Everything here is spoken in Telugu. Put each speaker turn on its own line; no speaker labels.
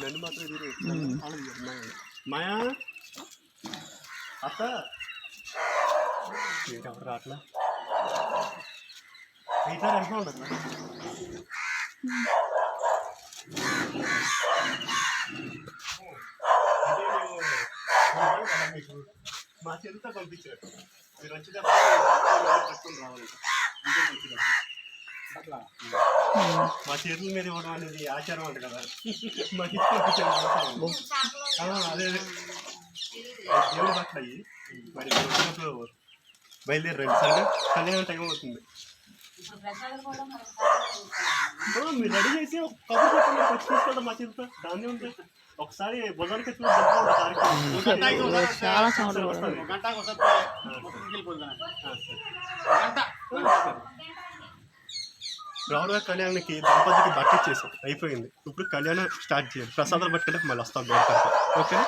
నన్ను మాత్రం వాళ్ళది మాయా? అత్త? ఏంటి ఎవరు రావట్లా అయితే ఎంత ఉండదు మా చేతితో పంపించారు. మీరు వచ్చేటప్పుడు రావాలి. అట్లా. మా చేతుల మీద ఇవ్వడం అనేది ఆచారం అంట కదా. మా పంపించారు ఆ, అదే దేవుడి అయ్యి మరి బయలుదేరి రండి సరే. కళ్యాణం టైం అవుతుంది. మీరు రెడీ చేసి ఒక కబుర్ చెప్పండి. వచ్చి తీసుకోవడం మా చేతితో దాన్ని ఉంది ఒకసారి బుధానికి వచ్చి కార్యక్రమం
చాలా.
గంట
రావుగా కళ్యాణానికి దంపతికి బట్ట ఇచ్చేసాం. అయిపోయింది. ఇప్పుడు కళ్యాణం స్టార్ట్ చేయాలి. ప్రసాదాలు పట్టుకుంటే మళ్ళీ వస్తాం. Okay okay